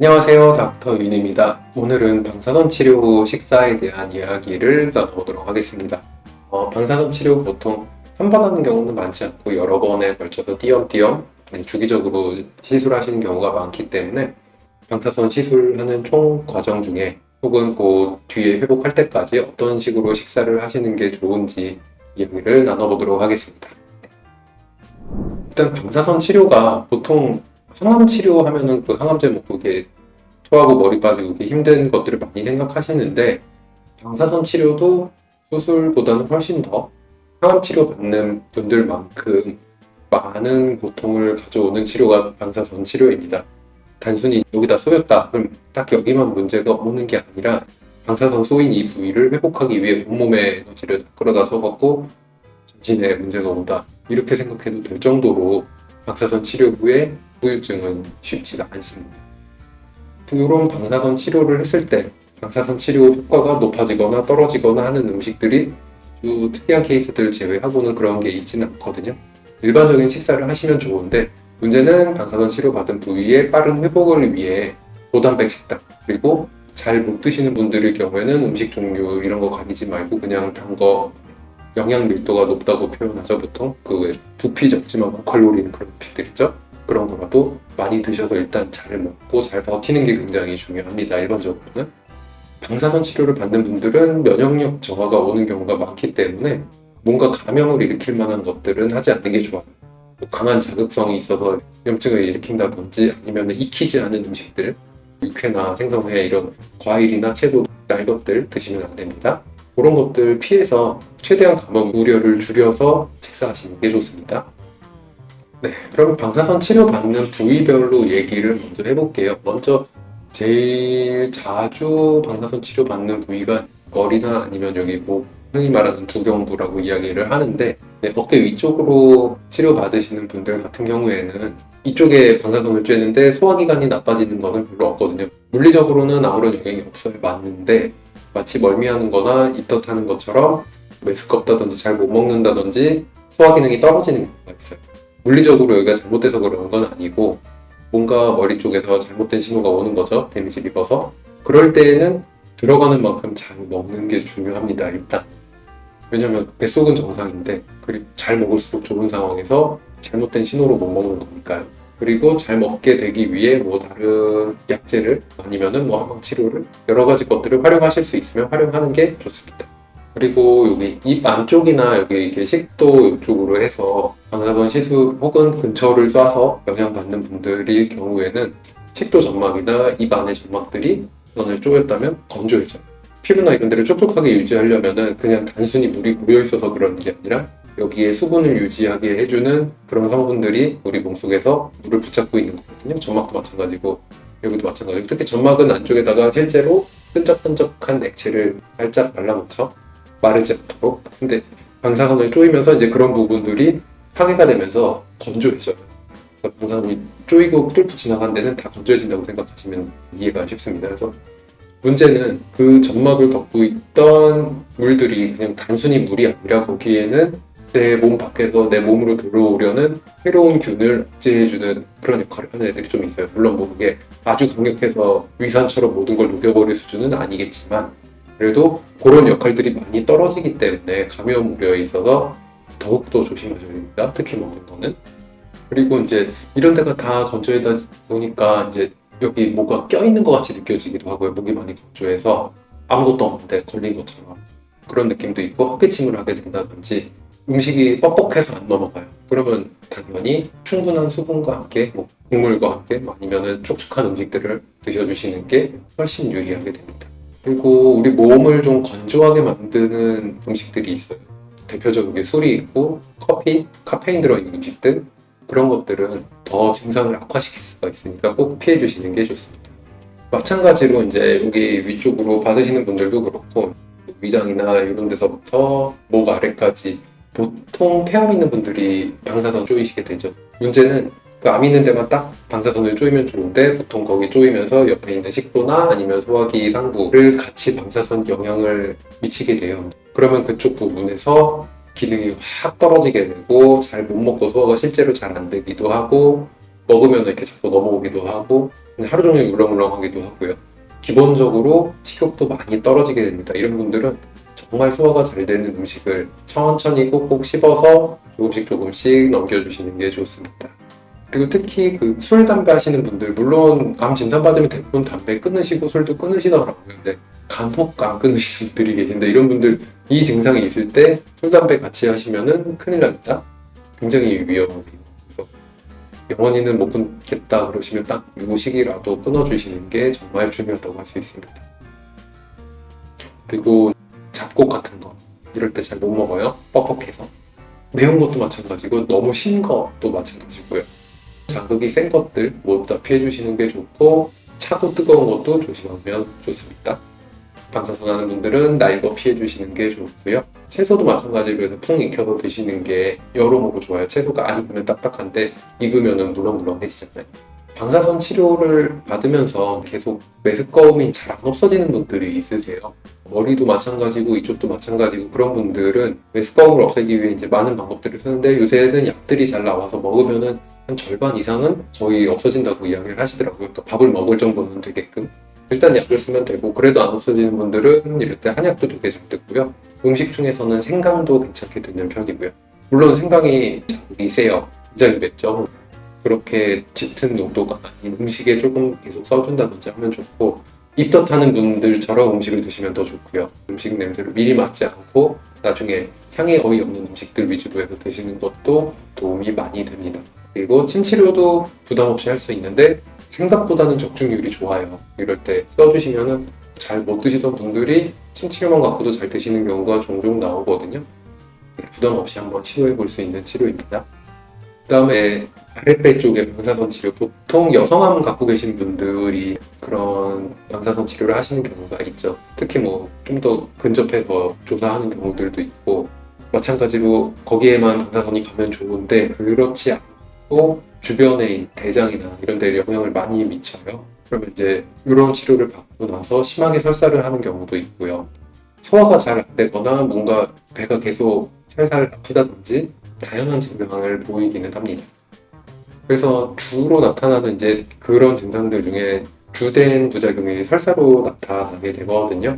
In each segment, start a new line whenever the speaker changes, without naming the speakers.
안녕하세요. 닥터 윤입니다. 오늘은 방사선 치료 후 식사에 대한 이야기를 나눠보도록 하겠습니다. 어, 방사선 치료 보통 한 번 하는 경우는 많지 않고 여러 번에 걸쳐서 띄엄띄엄 주기적으로 시술하시는 경우가 많기 때문에 방사선 시술하는 총 과정 중에 혹은 그 뒤에 회복할 때까지 어떤 식으로 식사를 하시는 게 좋은지 이야기를 나눠보도록 하겠습니다. 일단 방사선 치료가 보통 항암 치료하면은 그 항암제 먹고 이게 토하고 머리 빠지고 이렇게 힘든 것들을 많이 생각하시는데 방사선 치료도 수술보다는 훨씬 더 항암 치료 받는 분들만큼 많은 고통을 가져오는 치료가 방사선 치료입니다. 단순히 여기다 쏘였다 그럼 딱 여기만 문제가 오는 게 아니라 방사선 쏘인 이 부위를 회복하기 위해 온몸의 에너지를 다 끌어다 써갖고 전신에 문제가 온다 이렇게 생각해도 될 정도로 방사선 치료 후에 후유증은 쉽지가 않습니다. 이런 방사선 치료를 했을 때 방사선 치료 효과가 높아지거나 떨어지거나 하는 음식들이 주 특이한 케이스들 제외하고는 그런 게 있지는 않거든요. 일반적인 식사를 하시면 좋은데 문제는 방사선 치료 받은 부위의 빠른 회복을 위해 고단백 식단 그리고 잘 못 드시는 분들의 경우에는 음식 종류 이런 거 가리지 말고 그냥 단거 영양 밀도가 높다고 표현하죠 보통? 그 부피 적지만 고칼로리는 그런 음식들 있죠? 그런 거라도 많이 드셔서 일단 잘 먹고 잘 버티는 게 굉장히 중요합니다 일반적으로는. 방사선 치료를 받는 분들은 면역력 저하가 오는 경우가 많기 때문에 뭔가 감염을 일으킬 만한 것들은 하지 않는 게 좋아요. 뭐 강한 자극성이 있어서 염증을 일으킨다든지 아니면 익히지 않은 음식들 육회나 생선회 이런 과일이나 채소 날 것들 드시면 안 됩니다. 그런 것들 피해서 최대한 감염 우려를 줄여서 식사하시는 게 좋습니다. 네, 그럼 방사선 치료 받는 부위별로 얘기를 먼저 해볼게요. 먼저 제일 자주 방사선 치료 받는 부위가 머리나 아니면 여기 목, 흔히 말하는 두경부라고 이야기를 하는데 네, 어깨 위쪽으로 치료 받으시는 분들 같은 경우에는 이쪽에 방사선을 쬐는데 소화기관이 나빠지는 거는 별로 없거든요. 물리적으로는 아무런 영향이 없어요. 맞는데 마치 멀미하는 거나 입덧하는 것처럼 메스껍다든지 잘 못 먹는다든지 소화 기능이 떨어지는 경우가 있어요. 물리적으로 여기가 잘못돼서 그러는 건 아니고 뭔가 머리 쪽에서 잘못된 신호가 오는 거죠. 데미지를 입어서. 그럴 때에는 들어가는 만큼 잘 먹는 게 중요합니다. 일단. 왜냐면 뱃속은 정상인데 그리고 잘 먹을수록 좋은 상황에서 잘못된 신호로 못 먹는 거니까요. 그리고 잘 먹게 되기 위해 뭐 다른 약제를 아니면은 뭐 항암 치료를 여러 가지 것들을 활용하실 수 있으면 활용하는 게 좋습니다. 그리고 여기 입 안쪽이나 여기 이렇게 식도 이쪽으로 해서 방사선 시술 혹은 근처를 쏴서 영향받는 분들일 경우에는 식도 점막이나 입 안의 점막들이 선을 쪼였다면 건조해져요. 피부나 이런 데를 촉촉하게 유지하려면은 그냥 단순히 물이 고여 있어서 그런 게 아니라 여기에 수분을 유지하게 해주는 그런 성분들이 우리 몸속에서 물을 붙잡고 있는 거거든요. 점막도 마찬가지고 여기도 마찬가지고 특히 점막은 안쪽에다가 실제로 끈적끈적한 액체를 살짝 발라놓죠. 마르지 않도록. 근데 방사선을 쪼이면서 이제 그런 부분들이 파괴가 되면서 건조해져요. 방사선이 쪼이고 뚫고 지나간 데는 다 건조해진다고 생각하시면 이해가 쉽습니다. 그래서 문제는 그 점막을 덮고 있던 물들이 그냥 단순히 물이 아니라 거기에는 내 몸 밖에서 내 몸으로 들어오려는 새로운 균을 억제해주는 그런 역할을 하는 애들이 좀 있어요. 물론 뭐 그게 아주 강력해서 위산처럼 모든 걸 녹여버릴 수준은 아니겠지만 그래도 그런 역할들이 많이 떨어지기 때문에 감염 우려에 있어서 더욱더 조심하셔야 됩니다. 특히 먹는 거는. 그리고 이제 이런 데가 다 건조해다 보니까 이제 여기 뭐가 껴있는 것 같이 느껴지기도 하고요. 목이 많이 건조해서 아무것도 없는데 걸린 것처럼 그런 느낌도 있고 헛기침을 하게 된다든지 음식이 뻑뻑해서 안 넘어가요. 그러면 당연히 충분한 수분과 함께 뭐 국물과 함께 뭐 아니면은 촉촉한 음식들을 드셔주시는 게 훨씬 유리하게 됩니다. 그리고 우리 몸을 좀 건조하게 만드는 음식들이 있어요. 대표적으로 술이 있고 커피, 카페인 들어있는 음식들 그런 것들은 더 증상을 악화시킬 수가 있으니까 꼭 피해 주시는 게 좋습니다. 마찬가지로 이제 여기 위쪽으로 받으시는 분들도 그렇고 위장이나 이런 데서부터 목 아래까지 보통 폐암 있는 분들이 방사선 쪼이시게 되죠. 문제는 그 암 있는 데만 딱 방사선을 쪼이면 좋은데 보통 거기 쪼이면서 옆에 있는 식도나 아니면 소화기 상부를 같이 방사선 영향을 미치게 돼요. 그러면 그쪽 부분에서 기능이 확 떨어지게 되고 잘 못 먹고 소화가 실제로 잘 안 되기도 하고 먹으면 이렇게 자꾸 넘어오기도 하고 하루 종일 울렁울렁하기도 하고요. 기본적으로 식욕도 많이 떨어지게 됩니다. 이런 분들은 정말 소화가 잘 되는 음식을 천천히 꼭꼭 씹어서 조금씩 조금씩 넘겨주시는 게 좋습니다. 그리고 특히 그 술, 담배 하시는 분들, 물론 암 진단 받으면 대부분 담배 끊으시고 술도 끊으시더라고요. 근데 간혹 안 끊으시는 분들이 계신데 이런 분들 이 증상이 있을 때 술, 담배 같이 하시면은 큰일 납니다. 굉장히 위험해요. 그래서 영원히는 못 끊겠다 그러시면 딱 이 시기라도 끊어주시는 게 정말 중요하다고 할 수 있습니다. 그리고 잡곡 같은 거 이럴 때 잘 못 먹어요. 뻑뻑해서. 매운 것도 마찬가지고 너무 신 것도 마찬가지고요. 자극이 센 것들 모두 다 피해 주시는 게 좋고 차고 뜨거운 것도 조심하면 좋습니다. 방사선 하는 분들은 날거 피해 주시는 게 좋고요. 채소도 마찬가지로 해서 푹 익혀서 드시는 게 여러모로 좋아요. 채소가 안 익으면 딱딱한데 익으면 물렁물렁해지잖아요. 방사선 치료를 받으면서 계속 메스꺼움이 잘 안 없어지는 분들이 있으세요. 머리도 마찬가지고 이쪽도 마찬가지고 그런 분들은 메스꺼움을 없애기 위해 이제 많은 방법들을 쓰는데 요새는 약들이 잘 나와서 먹으면은 한 절반 이상은 거의 없어진다고 이야기를 하시더라고요. 그러니까 밥을 먹을 정도는 되게끔. 일단 약을 쓰면 되고 그래도 안 없어지는 분들은 이럴 때 한약도 되게 잘 듣고요. 음식 중에서는 생강도 괜찮게 듣는 편이고요. 물론 생강이 자극이 세요. 굉장히 맵죠. 그렇게 짙은 농도가 아닌 음식에 조금 계속 써준다든지 하면 좋고 입덧하는 분들처럼 음식을 드시면 더 좋고요. 음식 냄새를 미리 맡지 않고 나중에 향이 거의 없는 음식들 위주로 해서 드시는 것도 도움이 많이 됩니다. 그리고 침 치료도 부담 없이 할 수 있는데 생각보다는 적중률이 좋아요. 이럴 때 써주시면은 잘 못 드시던 분들이 침 치료만 갖고도 잘 드시는 경우가 종종 나오거든요. 부담 없이 한번 시도해 볼 수 있는 치료입니다. 그 다음에 아랫배 쪽에 방사선 치료 보통 여성암 갖고 계신 분들이 그런 방사선 치료를 하시는 경우가 있죠. 특히 뭐 좀 더 근접해서 조사하는 경우들도 있고 마찬가지로 거기에만 방사선이 가면 좋은데 그렇지 않고 주변의 대장이나 이런 데 영향을 많이 미쳐요. 그러면 이제 이런 치료를 받고 나서 심하게 설사를 하는 경우도 있고요. 소화가 잘 안 되거나 뭔가 배가 계속 살살 아프다든지 다양한 증상을 보이기는 합니다. 그래서 주로 나타나는 이제 그런 증상들 중에 주된 부작용이 설사로 나타나게 되거든요.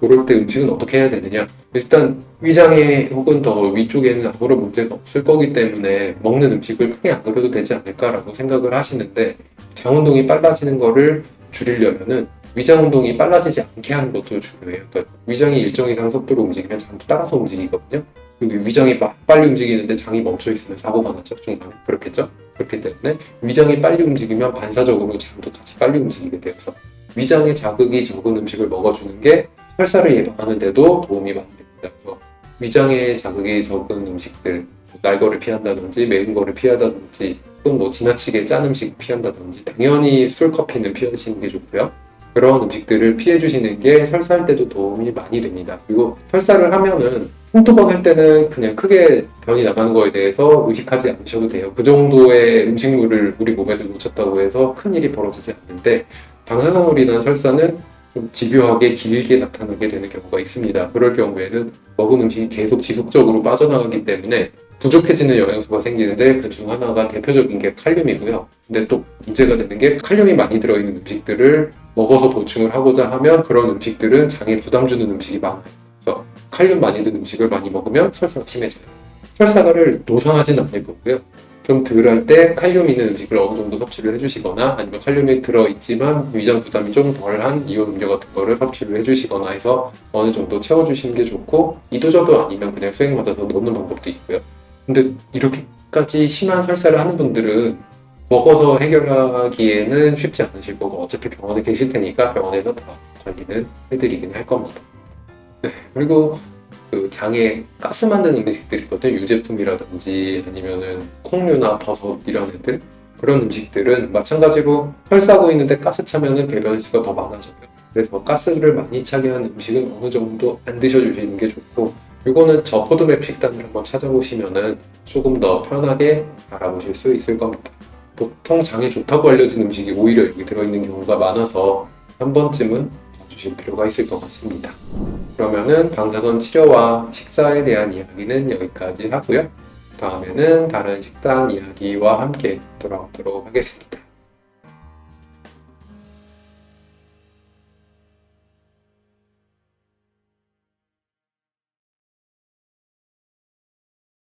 그럴 때 음식은 어떻게 해야 되느냐? 일단 위장에 혹은 더 위쪽에는 아무런 문제가 없을 거기 때문에 먹는 음식을 크게 안 그려도 되지 않을까라고 생각을 하시는데 장 운동이 빨라지는 거를 줄이려면은 위장 운동이 빨라지지 않게 하는 것도 중요해요. 그러니까 위장이 일정 이상 속도로 움직이면 장도 따라서 움직이거든요. 위장이 막 빨리 움직이는데 장이 멈춰 있으면 사고가 나죠 중간에 그렇겠죠? 그렇기 때문에 위장이 빨리 움직이면 반사적으로 장도 같이 빨리 움직이게 되어서 위장에 자극이 적은 음식을 먹어주는 게 설사를 예방하는데도 도움이 많이 됩니다. 그래서 위장에 자극이 적은 음식들 날 거를 피한다든지 매운 거를 피하다든지 혹은 뭐 지나치게 짠 음식 피한다든지 당연히 술, 커피는 피하시는 게 좋고요. 그런 음식들을 피해 주시는 게 설사할 때도 도움이 많이 됩니다. 그리고 설사를 하면은 번할 때는 그냥 크게 변이 나가는 거에 대해서 의식하지 않으셔도 돼요. 그 정도의 음식물을 우리 몸에서 놓쳤다고 해서 큰 일이 벌어지지 않는데 인한 설사는 좀 집요하게 길게 나타나게 되는 경우가 있습니다. 그럴 경우에는 먹은 음식이 계속 지속적으로 빠져나가기 때문에 부족해지는 영양소가 생기는데 그 중 하나가 대표적인 게 칼륨이고요. 근데 또 문제가 되는 게 칼륨이 많이 들어있는 음식들을 먹어서 보충을 하고자 하면 그런 음식들은 장에 부담 주는 음식이 많아요. 그래서 칼륨 많이 든 음식을 많이 먹으면 설사가 심해져요. 설사를 노상하진 않을 거고요. 좀 덜할 때 칼륨 있는 음식을 어느 정도 섭취를 해주시거나 아니면 칼륨이 들어있지만 위장 부담이 좀 덜한 이온 음료 같은 거를 섭취를 해주시거나 해서 어느 정도 채워주시는 게 좋고 이도저도 아니면 그냥 수액 맞아서 놓는 방법도 있고요. 근데 이렇게까지 심한 설사를 하는 분들은 먹어서 해결하기에는 쉽지 않으실 거고 어차피 병원에 계실 테니까 병원에서 다 관리는 해드리긴 할 겁니다. 네, 그리고 그 장에 가스 만드는 음식들이 있거든요. 유제품이라든지 아니면은 콩류나 버섯 이런 애들 그런 음식들은 마찬가지로 혈사고 있는데 가스 차면은 배변 횟수가 더 많아져요. 그래서 가스를 많이 차게 하는 음식은 어느 정도 안 드셔주시는 게 좋고 이거는 저 포드맵 식단을 한번 찾아보시면은 조금 더 편하게 알아보실 수 있을 겁니다. 보통 장에 좋다고 알려진 음식이 오히려 여기 들어있는 경우가 많아서 한 번쯤은 봐 주실 필요가 있을 것 같습니다. 그러면은 방사선 치료와 식사에 대한 이야기는 여기까지 하고요. 다음에는 다른 식단 이야기와 함께 돌아오도록 하겠습니다.